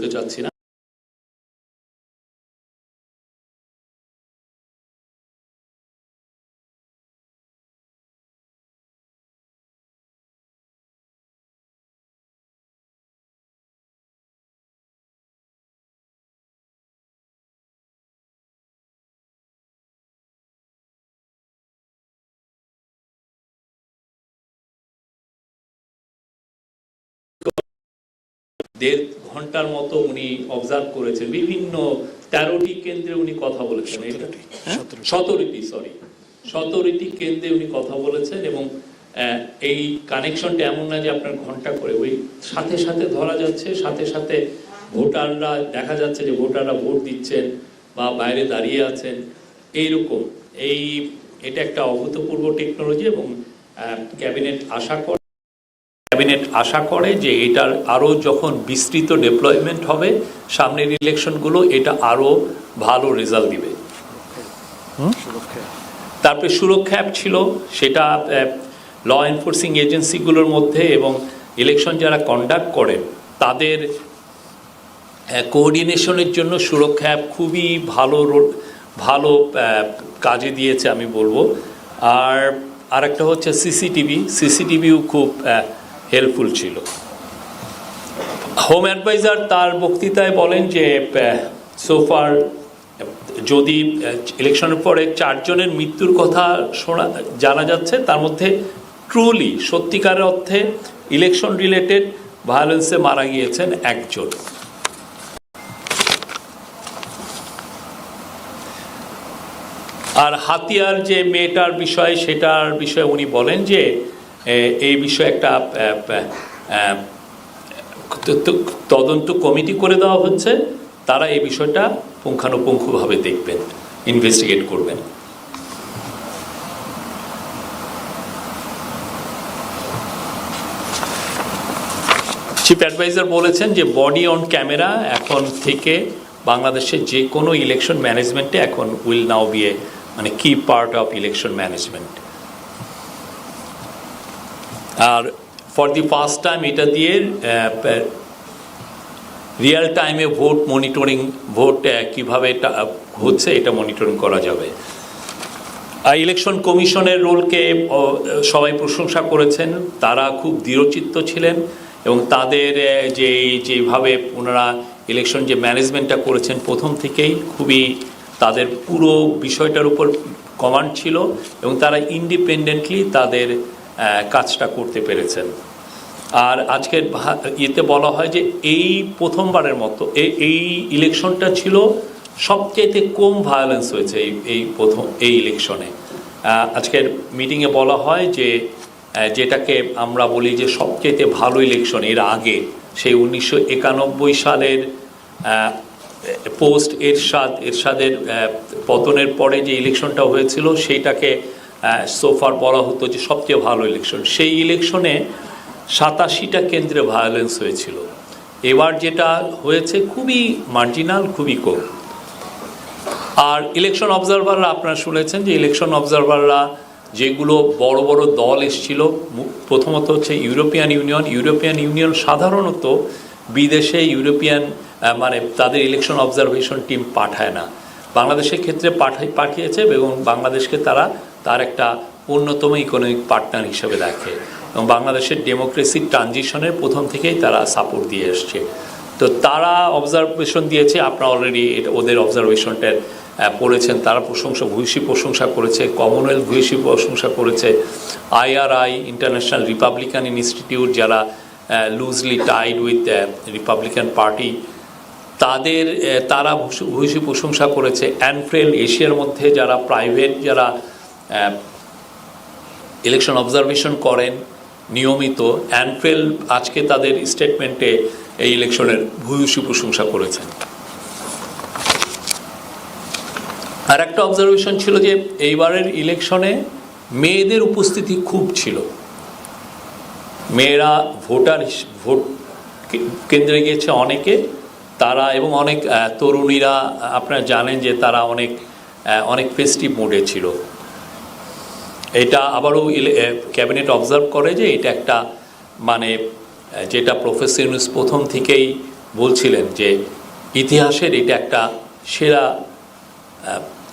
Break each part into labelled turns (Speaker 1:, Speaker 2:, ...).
Speaker 1: বলতে চাচ্ছি না দেড় ঘণ্টার মতো উনি অবজার্ভ করেছেন। বিভিন্ন তেরোটি কেন্দ্রে উনি কথা বলেছেন। হ্যাঁ? সতেরোটি। সরি সতেরোটি কেন্দ্রে উনি কথা বলেছেন এবং এই কানেকশনটা এমন না যে আপনার ঘণ্টা করে ওই সাথে সাথে ধরা যাচ্ছে সাথে সাথে ভোটাররা দেখা যাচ্ছে যে ভোটাররা ভোট দিচ্ছেন বা বাইরে দাঁড়িয়ে আছেন। এইরকম। এই এটা একটা অভূতপূর্ব টেকনোলজি এবং ক্যাবিনেট আশা করে ক্যাবিনেট আশা করে যে এটার আরও যখন বিস্তৃত ডেপ্লয়মেন্ট হবে, সামনের ইলেকশনগুলো এটা আরও ভালো রেজাল্ট দিবে। তারপরে সুরক্ষা অ্যাপ ছিল, সেটা ল এনফোর্সিং এজেন্সিগুলোর মধ্যে এবং ইলেকশন যারা কন্ডাক্ট করেন তাদের কোঅর্ডিনেশনের জন্য সুরক্ষা অ্যাপ খুবই ভালো ভালো কাজে দিয়েছে আমি বলব। আর আরেকটা হচ্ছে সিসিটিভি সিসিটিভিও খুব হেল্পফুল ছিল। হোম অ্যাডভাইজার তার বক্তৃতায় বলেন যে সোফার যদি ইলেকশনের পরে চারজনের মৃত্যুর কথা শোনা, জানা যাচ্ছে, তার মধ্যে ট্রুলি সত্যিকারের অর্থে ইলেকশন রিলেটেড ভায়োলেন্সে মারা গিয়েছেন একজন। আর হাতিয়ার যে মেয়েটার বিষয়, সেটার বিষয়ে উনি বলেন যে এই বিষয়ে একটা তদন্ত কমিটি করে দেওয়া হচ্ছে। তারা এই বিষয়টা পুঙ্খানুপুঙ্খভাবে দেখবেন ইনভেস্টিগেট করবেন। চিফ অ্যাডভাইজার বলেছেন যে বডি অন ক্যামেরা এখন থেকে বাংলাদেশের যে কোনো ইলেকশন ম্যানেজমেন্টে এখন উইল নাও বি এ মানে কি পার্ট অফ ইলেকশন ম্যানেজমেন্ট আর ফর দি ফার্স্ট টাইম এটা দিয়ে রিয়েল টাইমে ভোট মনিটরিং ভোট কীভাবে হচ্ছে এটা মনিটরিং করা যাবে। আর ইলেকশন কমিশনের রোলকে সবাই প্রশংসা করেছেন, তারা খুব দৃঢ়চিত্ত ছিলেন এবং তাদের যে যেভাবে ওনারা ইলেকশন যে ম্যানেজমেন্টটা করেছেন প্রথম থেকেই খুবই তাদের পুরো বিষয়টার উপর কমান্ড ছিল এবং তারা ইন্ডিপেন্ডেন্টলি তাদের কাজটা করতে পেরেছেন। আর আজকের ইয়েতে বলা হয় যে এই প্রথমবারের মতো এই ইলেকশনটা ছিল সবচেয়ে কম ভায়োলেন্স হয়েছে এই এই প্রথম, এই ইলেকশনে। আজকের মিটিংয়ে বলা হয় যে যেটাকে আমরা বলি যে সবচেয়ে ভালো ইলেকশন এর আগে, সেই উনিশশো একানব্বই সালের পোস্ট এরশাদ, এরশাদের পতনের পরে যে ইলেকশনটা হয়েছিল, সেইটাকে সোফার বলা হতো যে সবচেয়ে ভালো ইলেকশন সেই ইলেকশনে সাতাশিটা কেন্দ্রে ভায়োলেন্স হয়েছিল। এবার যেটা হয়েছে খুবই মার্জিনাল খুবই কম। আর ইলেকশন অবজারভাররা আপনারা শুনেছেন যে ইলেকশন অবজারভাররা যেগুলো বড় বড় দল এসছিল প্রথমত হচ্ছে ইউরোপিয়ান ইউনিয়ন ইউরোপিয়ান ইউনিয়ন সাধারণত বিদেশে ইউরোপিয়ান মানে তাদের ইলেকশন অবজারভেশন টিম পাঠায় না। বাংলাদেশের ক্ষেত্রে পাঠাই পাঠিয়েছে এবং বাংলাদেশকে তারা তার একটা অন্যতম ইকোনমিক পার্টনার হিসেবে দেখে। এবং বাংলাদেশের ডেমোক্রেসির ট্রানজিশনের প্রথম থেকেই তারা সাপোর্ট দিয়ে এসছে। তো তারা অবজারভেশন দিয়েছে, আপনারা অলরেডি ওদের অবজারভেশনটার পড়েছেন, তারা প্রশংসা, ভূয়সী প্রশংসা করেছে কমনওয়েলথ ভূয়সী প্রশংসা করেছে আইআরআই ইন্টারন্যাশনাল রিপাবলিকান ইনস্টিটিউট যারা loosely tied with Republican party তাদের তারা ভূয়সী প্রশংসা করেছে। অ্যানফ্রেল এশিয়ার মধ্যে যারা প্রাইভেট যারা ইলেকশন অবজারভেশন করেন, নিয়মিত। অ্যানফেল আজকে তাদের স্টেটমেন্টে এই ইলেকশনের ভূয়সী প্রশংসা করেছেন। আর একটা অবজারভেশন ছিল যে, এইবারের ইলেকশনে মেয়েদের উপস্থিতি খুব ছিল। মেয়েরা ভোটার ভোট কেন্দ্রে গিয়েছে অনেকে। তারা এবং অনেক তরুণীরা, আপনারা জানেন যে তারা অনেক অনেক ফেস্টিভ মোডে ছিল। এটা আবারও ক্যাবিনেট অবজার্ভ করে যে এটা একটা মানে যেটা প্রফেসর ইউনুস প্রথম থেকেই বলছিলেন যে ইতিহাসের এটা একটা সেরা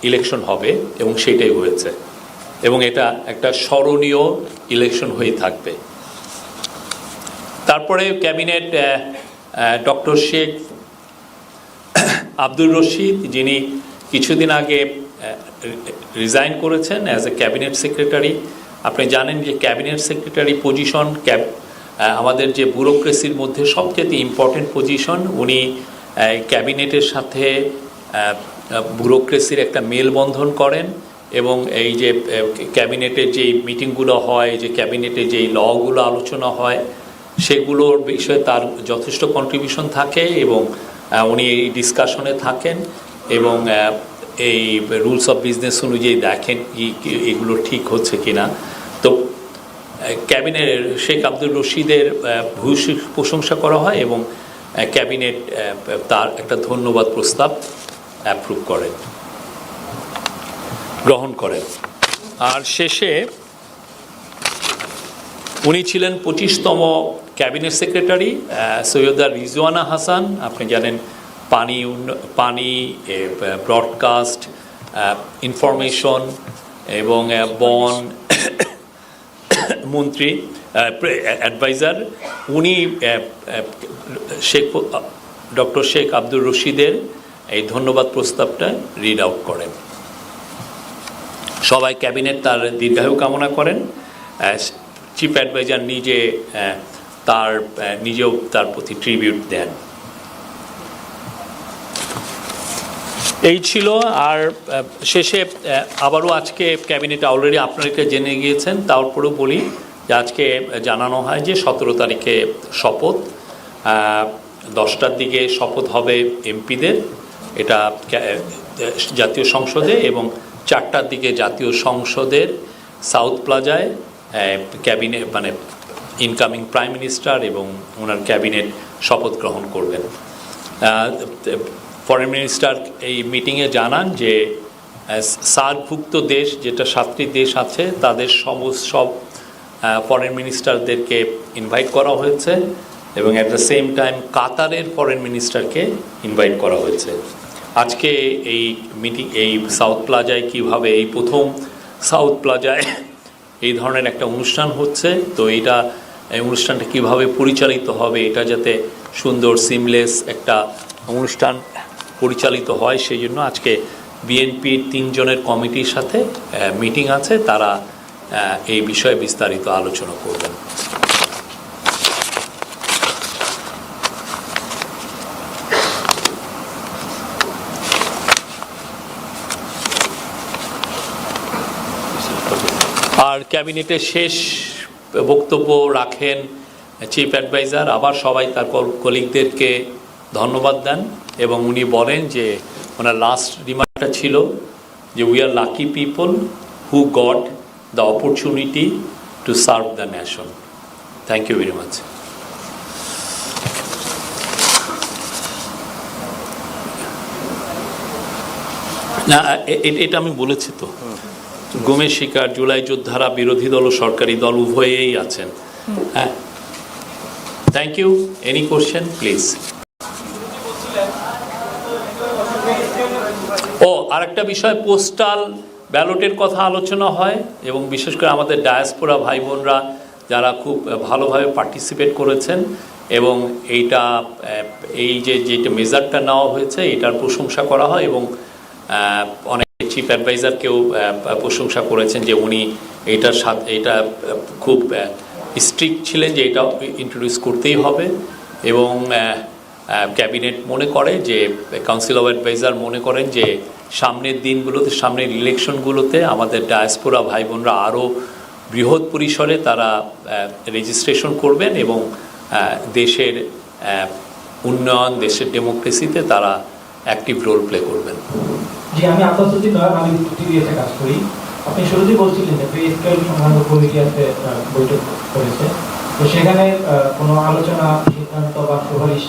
Speaker 1: ইলেকশন হবে এবং সেটাই হয়েছে। এবং এটা একটা স্মরণীয় ইলেকশন হয়ে থাকবে। তারপরে ক্যাবিনেট ডক্টর শেখ আব্দুর রশিদ, যিনি কিছুদিন আগে রিজাইন করেছেন অ্যাজ এ ক্যাবিনেট সেক্রেটারি আপনি জানেন যে ক্যাবিনেট সেক্রেটারি পজিশন ক্যাব আমাদের যে ব্যুরোক্রেসির মধ্যে সবচেয়ে ইম্পর্টেন্ট পজিশন উনি ক্যাবিনেটের সাথে ব্যুরোক্রেসির একটা মেলবন্ধন করেন এবং এই যে ক্যাবিনেটের যে মিটিংগুলো হয়, যে ক্যাবিনেটে যেই লগুলো আলোচনা হয়, সেগুলোর বিষয়ে তার যথেষ্ট কন্ট্রিবিউশন থাকে এবং উনি এই ডিসকাশনে থাকেন এবং এই রুলস অফ বিজনেস অনুযায়ী দেখেন কি- এগুলো ঠিক হচ্ছে কিনা। তো ক্যাবিনেট শেখ আব্দুল রশিদের ভূয়সী প্রশংসা করা হয় এবং ক্যাবিনেট তার একটা ধন্যবাদ প্রস্তাব অ্যাপ্রুভ করেন। গ্রহণ করেন। আর শেষে উনি ছিলেন পঁচিশতম ক্যাবিনেট সেক্রেটারি সৈয়দা রিজওয়ানা হাসান। আপনি জানেন পানি পানি ব্রডকাস্ট ইনফরমেশন এবং বন মন্ত্রী অ্যাডভাইজার উনি শেখ ডক্টর শেখ আব্দুর রশিদের এই ধন্যবাদ প্রস্তাবটা রিড আউট করেন। সবাই ক্যাবিনেট তার দীর্ঘায়ু কামনা করেন। চিফ অ্যাডভাইজার নিজে তার নিজেও তার প্রতি ট্রিবিউট দেন। এই ছিল, আর শেষে আবারও আজকে ক্যাবিনেট অলরেডি আপনারা এটা জেনে গিয়েছেন, তারপরেও বলি যে আজকে জানানো হয় যে সতেরো তারিখে শপথ দশটার দিকে শপথ হবে এমপিদের, এটা জাতীয় সংসদে এবং চারটার দিকে জাতীয় সংসদের সাউথ প্লাজায় ক্যাবিনেট মানে ইনকামিং প্রাইম মিনিস্টার এবং ওনার ক্যাবিনেট শপথ গ্রহণ করবেন। ফরেন মিনিস্টার এই মিটিংয়ে জানান যে সার্কভুক্ত দেশ যেটা সাতটি দেশ আছে, তাদের সমস্ত সব ফরেন মিনিস্টারদেরকে ইনভাইট করা হয়েছে এবং অ্যাট দ্য সেম টাইম কাতারের ফরেন মিনিস্টারকে ইনভাইট করা হয়েছে। আজকে এই মিটিং এই সাউথ প্লাজায় কীভাবে, এই প্রথম সাউথ প্লাজায় এই ধরনের একটা অনুষ্ঠান হচ্ছে, তো এইটা এই অনুষ্ঠানটা কীভাবে পরিচালিত হবে, এটা যাতে সুন্দর সিমলেস একটা অনুষ্ঠান পরিচালিত হয় সেই জন্য আজকে বিএনপির তিনজনের কমিটির সাথে মিটিং আছে, তারা এই বিষয়ে বিস্তারিত আলোচনা করবেন। আর ক্যাবিনেটের শেষ বক্তব্য রাখেন, চিফ অ্যাডভাইজার, আবার সবাই তার কলিগদেরকে ধন্যবাদ দেন এবং উনি বলেন যে ওনার লাস্ট রিমার্কটা ছিল যে we are lucky people who got the opportunity to serve the nation thank you very much না এটা আমি বলেছি তো। গুমের শিকার, জুলাই যোদ্ধারা, বিরোধী দল ও সরকারি দল উভয়েই আছেন। হ্যাঁ? Thank you any question please ও আরেকটা বিষয় পোস্টাল ব্যালটের কথা আলোচনা হয় এবং বিশেষ করে আমাদের ডায়াসপোরা ভাই বোনরা যারা খুব ভালোভাবে পার্টিসিপেট করেছেন এবং এইটা এই যে যেটা মেজারটা নেওয়া হয়েছে, এটার প্রশংসা করা হয় এবং অনেক চিফ অ্যাডভাইজারকেও প্রশংসা করেছেন যে উনি এইটার সাথে, এটা খুব স্ট্রিক্ট ছিলেন যে এটা ইন্ট্রোডিউস করতেই হবে এবং ক্যাবিনেট মনে করে যে কাউন্সিল অফ অ্যাডভাইজার মনে করেন যে সামনের দিনগুলোতে সামনের ইলেকশনগুলোতে আমাদের ডায়াসপোরা ভাই বোনরা আরও বৃহৎ পরিসরে তারা রেজিস্ট্রেশন করবেন এবং দেশের উন্নয়ন দেশের ডেমোক্রেসিতে তারা অ্যাক্টিভ রোল প্লে করবেন।
Speaker 2: জি আমি টিভিএসে কাজ করি। আপনি শুরুতেই বলছিলেন যে কমিটি আহ, বৈঠক করেছে। তো সেখানে কোনো আলোচনা সিদ্ধান্ত বা সুপারিশ